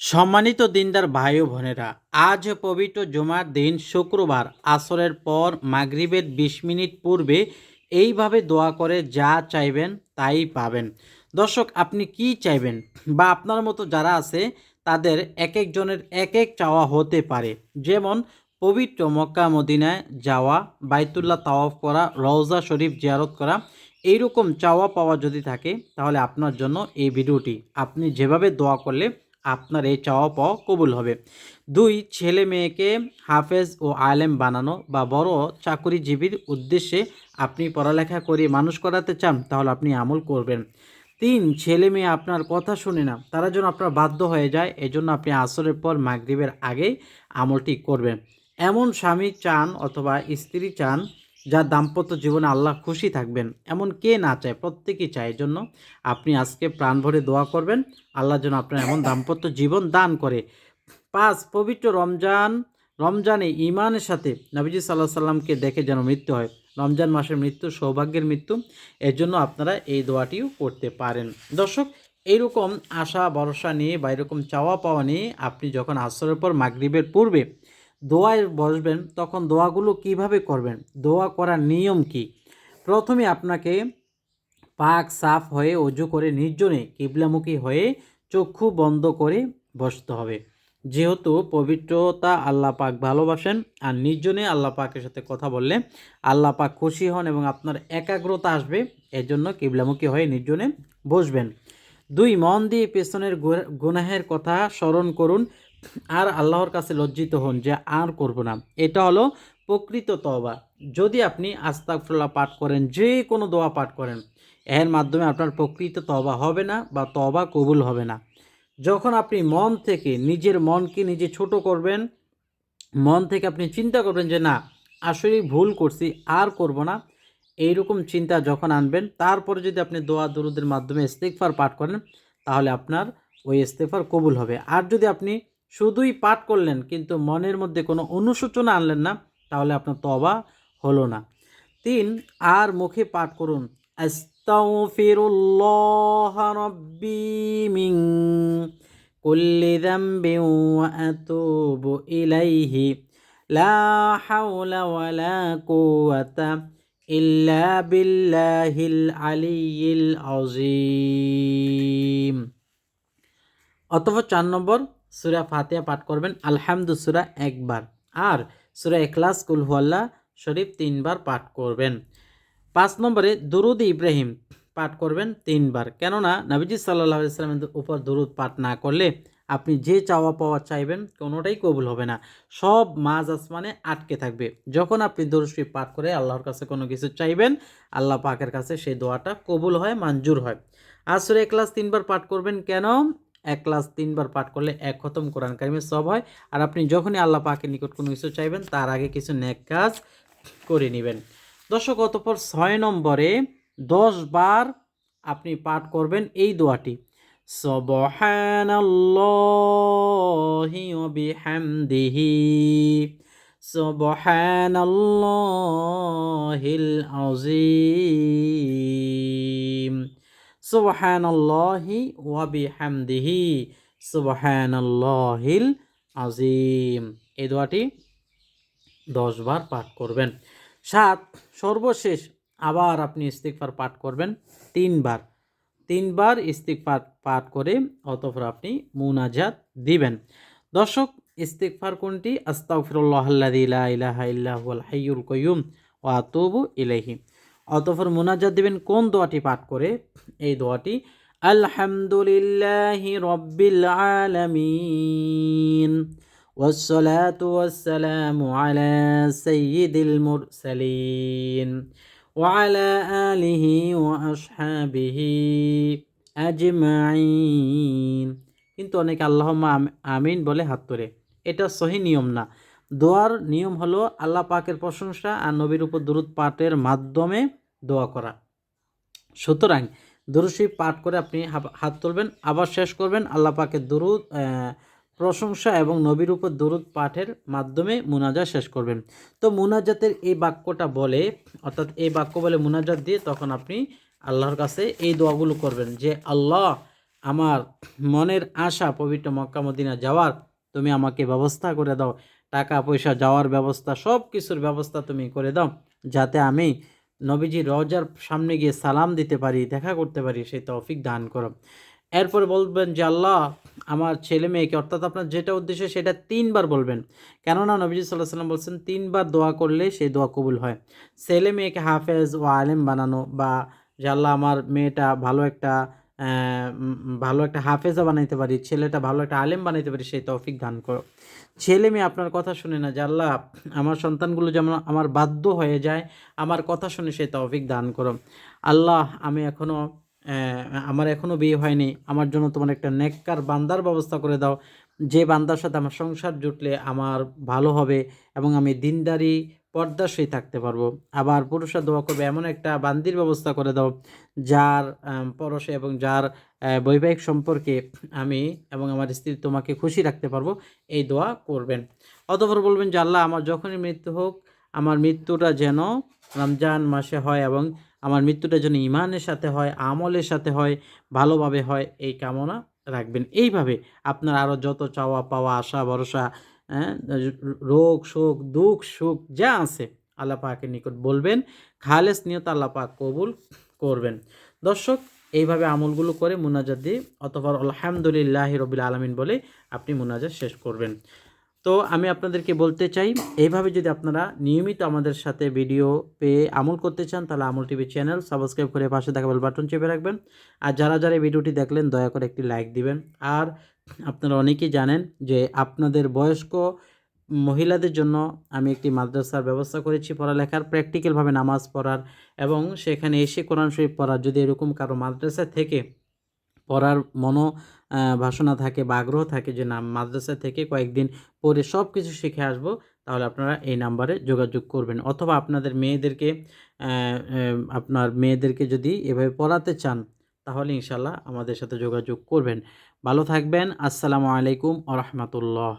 সম্মানিত দিনদার ভাই ও বোনেরা, আজ পবিত্র জুমার দিন শুক্রবার, আসরের পর মাগরিবের বিশ মিনিট পূর্বে এইভাবে দোয়া করে যা চাইবেন তাই পাবেন। দর্শক, আপনি কি চাইবেন? বা আপনার মতো যারা আছে, তাদের এক একজনের এক এক চাওয়া হতে পারে। যেমন, পবিত্র মক্কা মদিনায় যাওয়া, বাইতুল্লাহ তাওয়াফ করা, রওজা শরীফ জিয়ারত করা, এইরকম চাওয়া পাওয়া যদি থাকে, তাহলে আপনার জন্য এই ভিডিওটি। আপনি যেভাবে দোয়া করলে আপনার এই চাওয়া পাওয়া কবুল হবে। দুই, ছেলে মেয়েকে হাফেজ ও আলেম বানানো বা বড় চাকরিজীবীর উদ্দেশ্যে আপনি পড়ালেখা করে মানুষ করাতে চান, তাহলে আপনি আমল করবেন। তিন, ছেলে মেয়ে আপনার কথা শুনে না, তারা যেন আপনার বাধ্য হয়ে যায়, এজন্য আপনি আসরের পর মাগরিবের আগেই আমলটি করবেন। এমন স্বামী চান অথবা স্ত্রী চান যার দাম্পত্য জীবনে আল্লাহ খুশি থাকবেন, এমন কে না চায়, প্রত্যেকেই চায়। জন্য আপনি আজকে প্রাণ ভরে দোয়া করবেন। আল্লাহ যেন আপনার এমন দাম্পত্য জীবন দান করে। পাঁচ, পবিত্র রমজান, রমজানে ইমানের সাথে নবীজি সাল্লাহ সাল্লামকে দেখে যেন মৃত্যু হয়। রমজান মাসের মৃত্যু সৌভাগ্যের মৃত্যু। এর জন্য আপনারা এই দোয়াটিও করতে পারেন। দর্শক, এইরকম আশা, ভরসা নিয়ে বা এরকম চাওয়া পাওয়া নিয়ে আপনি যখন আসরের পর মাগরিবের পূর্বে দোয়ায় বসবেন, তখন দোয়াগুলো কীভাবে করবেন? দোয়া করার নিয়ম কি? প্রথমে আপনাকে পাক সাফ হয়ে অজু করে নির্জনে কিবলামুখী হয়ে চক্ষু বন্ধ করে বসতে হবে। যেহেতু পবিত্রতা আল্লাহ পাক ভালোবাসেন, আর নির্জনে আল্লাহ পাকের সাথে কথা বললে আল্লাহ পাক খুশি হন এবং আপনার একাগ্রতা আসবে, এজন্য কিবলামুখী হয়ে নির্জনে বসবেন। দুই, মন দিয়ে পেছনের গুনাহের কথা স্মরণ করুন আর আল্লাহর কাছে লজ্জিত হন যে আর করব না। এটা হলো প্রকৃত তবা যদি আপনি আস্তাগফিরুল্লাহ পাঠ করেন, যে কোনো দোয়া পাঠ করেন, এর মাধ্যমে আপনার প্রকৃত তবা হবে না বা তবা কবুল হবে না। যখন আপনি মন থেকে নিজের মনকে নিজে ছোট করবেন, মন থেকে আপনি চিন্তা করবেন যে, না আসলে ভুল করছি, আর করব না, এইরকম চিন্তা যখন আনবেন, তারপরে যদি আপনি দোয়া দরুদের মাধ্যমে ইস্তেকফার পাঠ করেন, তাহলে আপনার ওই ইস্তেকফার কবুল হবে। আর যদি আপনি শুধুই পাঠ করলেন, কিন্তু মনের মধ্যে কোনো অনুশোচনা আনলেন না, তাহলে আপনার তবা হলো না। তিন, আর মুখে পাঠ করুন ইলাইহি ইল্লা বিল্লাহিল আলিয়্যিল আযীম। অথবা চার নম্বর সুরা ফাতিহা পাঠ করবেন, আলহামদু সুরা একবার। আর সুরা এখলাস কুল হুয়াল্লাহ শরীফ তিনবার পাঠ করবেন। পাঁচ নম্বরে দুরুদ ইব্রাহিম পাঠ করবেন তিনবার। কেননা নবীজি সাল্লাহ ইসলামের উপর দুরুদ পাঠ না করলে আপনি যে চাওয়া পাওয়া চাইবেন, কোনোটাই কবুল হবে না। সব মাঝ আসমানে আটকে থাকবে। যখন আপনি দরুশরী পাঠ করে আল্লাহর কাছে কোনো কিছু চাইবেন, আল্লাহ পাকের কাছে সেই দোয়াটা কবুল হয়, মঞ্জুর হয়। আর সুরে ক্লাস তিনবার পাঠ করবেন কেন? এক ক্লাস তিনবার পাঠ করলে এক খতম কোরআন কারিমের সব হয়। আর আপনি যখনই আল্লাহ পাকের নিকট কোনো কিছু চাইবেন, তার আগে কিছু নেক কাজ করে নেবেন। দর্শক, অতপর ছয় নম্বরে দশ বার আপনি পাঠ করবেন এই দোয়াটি। সবহানাল্লাহি ওয়া বিহামদিহি। সুবহানাল্লাহিল আযীম। সুবহানাল্লাহি ওয়া বিহামদিহি। সুবহানাল্লাহিল আযীম। এই দোয়াটি দশ বার পাঠ করবেন। সাত, সর্বশেষ আবার আপনি ইস্তিগফার পাঠ করবেন তিনবার। তিনবার ইস্তিগফার পাঠ করে অতঃপর আপনি মুনাজাত দিবেন। দর্শক, ইস্তিগফার কোনটি? লা ইলাহা ইল্লা হাইয়ুল কাইয়্যুম। ওয়া আতুবু ইলাইহি। অতঃপর মুনাজাত দিবেন কোন দোয়াটি পাঠ করে এই দোয়াটি আলহামদুলিল্লাহি রব্বিল আলামিন والصلاة والسلام على سيد المرسلين وعلى آله وأصحابه أجمعين কিন্তু অনেকে আল্লাহ আমিন বলে হাত তোলে এটা সহি নিয়ম না দোয়ার নিয়ম হলো আল্লাহ পাকের প্রশংসা আর নবীর উপর দুরুদ পাঠের মাধ্যমে দোয়া করা। সুতরাং দুরুশি পাঠ করে আপনি হাত তুলবেন, আবার শেষ করবেন আল্লাহ পাকের দুরুদ প্রশংসা এবং নবীর উপর দুরুদ পাঠের মাধ্যমে মুনাজা শেষ করবেন। তো মুনাজাতের এই বাক্যটা বলে, অর্থাৎ এই বাক্য বলে মুনাজাত দিয়ে তখন আপনি আল্লাহর কাছে এই দোয়াগুলো করবেন যে, আল্লাহ, আমার মনের আশা পবিত্র মক্কা মদিনা যাওয়ার তুমি আমাকে ব্যবস্থা করে দাও। টাকা পয়সা যাওয়ার ব্যবস্থা সব কিছুর ব্যবস্থা তুমি করে দাও। যাতে আমি নবীজি রজার সামনে গিয়ে সালাম দিতে পারি, দেখা করতে পারি, সেই তৌফিক দান করো এরপরে বলবেন যে, আল্লাহ, আমার ছেলে মেয়েকে, অর্থাৎ আপনার যেটা উদ্দেশ্য, সেটা তিনবার বলবেন। কেননা নবীজি সাল্লাহ সাল্লাম বলছেন, তিনবার দোয়া করলে সেই দোয়া কবুল হয়। ছেলে মেয়েকে হাফেজ ও আলেম বানানো বা যে, আল্লাহ, আমার মেয়েটা ভালো একটা ভালো একটা হাফেজা বানাইতে পারি, ছেলেটা ভালো একটা আলেম বানাইতে পারি, সেই তৌফিক দান করো ছেলে মেয়ে, আপনার কথা শুনে না যে আল্লাহ, আমার সন্তানগুলো যেমন আমার বাধ্য হয়ে যায়, আমার কথা শুনে সেই তৌফিক দান করো আল্লাহ, আমি এখনও আমার এখনও বিয়ে হয়নি, আমার জন্য তোমার একটা নেককার বান্দার ব্যবস্থা করে দাও। যে বান্দার সাথে আমার সংসার জুটলে আমার ভালো হবে এবং আমি দিনদারি পর্দাশই থাকতে পারব। আবার পুরুষরা দোয়া করবে, এমন একটা বান্দির ব্যবস্থা করে দাও, যার পরশে এবং যার বৈবাহিক সম্পর্কে আমি এবং আমার স্ত্রী তোমাকে খুশি রাখতে পারব, এই দোয়া করবেন। অতপর বলবেন যে, আল্লাহ, আমার যখনই মৃত্যু হোক, আমার মৃত্যুটা যেন রমজান মাসে হয় এবং আমার মৃত্যুটা যেন ইমানের সাথে হয়, আমলের সাথে হয়, ভালোভাবে হয়, এই কামনা রাখবেন। এইভাবে আপনার আরও যত চাওয়া পাওয়া আশা ভরসা হ্যাঁ, রোগ শোক দুঃখ সুখ যা আছে আল্লাহ নিকট বলবেন খালেস নিয়ত আল্লাহ পাক কবুল করবেন। দর্শক এইভাবে আমলগুলো করে মুনাজাত দিয়ে অতপর আলহামদুলিল্লাহ রবিল আলমিন বলে আপনি মুনাজাত শেষ করবেন। তো আমি আপনাদেরকে বলতে চাই, এইভাবে যদি আপনারা নিয়মিত আমাদের সাথে ভিডিও পেয়ে আমল করতে চান, তাহলে আমল টিভি চ্যানেল সাবস্ক্রাইব করে পাশে থাকা বেল বাটন চেপে রাখবেন। আর যারা যারা এই ভিডিওটি দেখলেন, দয়া করে একটি লাইক দিবেন। আর আপনারা অনেকেই জানেন যে আপনাদের বয়স্ক মহিলাদের জন্য আমি একটি মাদ্রাসার ব্যবস্থা করেছি পড়ালেখার প্র্যাকটিক্যালভাবে নামাজ পড়ার এবং সেখানে এসে কোরআন শরীফ পড়ার। যদি এরকম কারও মাদ্রাসা থেকে পড়ার মনো ভাসনা থাকে বা আগ্রহ থাকে যে না, মাদ্রাসা থেকে কয়েকদিন পরে সব কিছু শিখে আসব, তাহলে আপনারা এই নাম্বারে যোগাযোগ করবেন। অথবা আপনাদের মেয়েদেরকে আপনার মেয়েদেরকে যদি এভাবে পড়াতে চান, তাহলে ইনশাল্লাহ আমাদের সাথে যোগাযোগ করবেন। ভালো থাকবেন, আসসালামু আলাইকুম আ রহমতুল্লাহ।